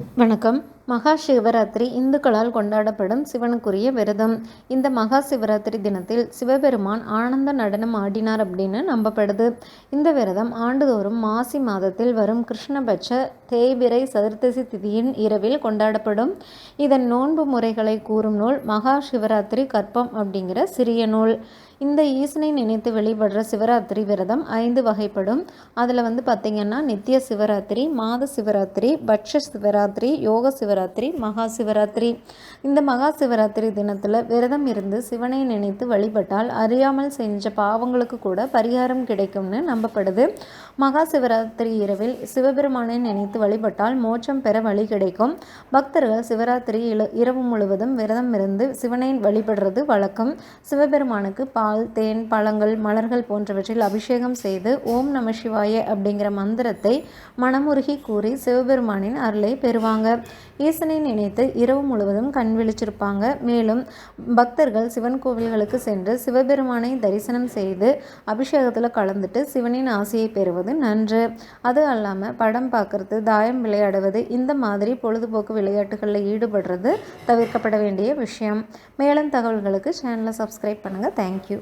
வணக்கம். மகா சிவராத்திரி இந்துக்களால் கொண்டாடப்படும் சிவனுக்குரிய விரதம். இந்த மகா சிவராத்திரி தினத்தில் சிவபெருமான் ஆனந்த நடனம் ஆடினார் அப்படின்னு நம்பப்படுது. இந்த விரதம் ஆண்டுதோறும் மாசி மாதத்தில் வரும் கிருஷ்ணபட்ச தேய்பிரை சதுர்த்தசி திதியின் இரவில் கொண்டாடப்படும். இதன் நோன்பு முறைகளை கூறும் நூல் மகா சிவராத்திரி கற்பம் அப்படிங்கிற சிறிய நூல். இந்த ஈசனை நினைத்து வெளிப்படுற சிவராத்திரி விரதம் ஐந்து வகைப்படும். அதில் வந்து பார்த்திங்கன்னா நித்திய சிவராத்திரி மாத சிவராத்திரி பட்ச சிவராத்திரி யோக சிவராத்திரி சிவராத்திரி மகா சிவராத்திரி. இந்த மகா சிவராத்திரி தினத்தில் விரதம் இருந்து சிவனை நினைத்து வழிபட்டால் அறியாமல் செஞ்ச பாவங்களுக்கு கூட பரிகாரம் கிடைக்கும்னு நம்பப்படுது. மகா சிவராத்திரி இரவில் சிவபெருமானை நினைத்து வழிபட்டால் மோட்சம் பெற வழி கிடைக்கும். பக்தர்கள் சிவராத்திரி இரவு முழுவதும் விரதம் இருந்து சிவனை வழிபடுறது வழக்கம். சிவபெருமானுக்கு பால் தேன் பழங்கள் மலர்கள் போன்றவற்றில் அபிஷேகம் செய்து ஓம் நம சிவாய அப்படிங்கிற மந்திரத்தை மனமுருகி கூறி சிவபெருமானின் அருளை பெறுவாங்க. நடேசனை நினைத்து இரவு முழுவதும் கண் விழிச்சிருப்பாங்க. மேலும் பக்தர்கள் சிவன் கோவில்களுக்கு சென்று சிவபெருமானை தரிசனம் செய்து அபிஷேகத்தில் கலந்துட்டு சிவனின் ஆசையை பெறுவது நன்று. அது அல்லாமல் படம் பார்க்கறது தாயம் விளையாடுவது இந்த மாதிரி பொழுதுபோக்கு விளையாட்டுகளில் ஈடுபடுறது தவிர்க்கப்பட வேண்டிய விஷயம். மேலும் தகவல்களுக்கு சேனலை சப்ஸ்கிரைப் பண்ணுங்கள் தேங்க்யூ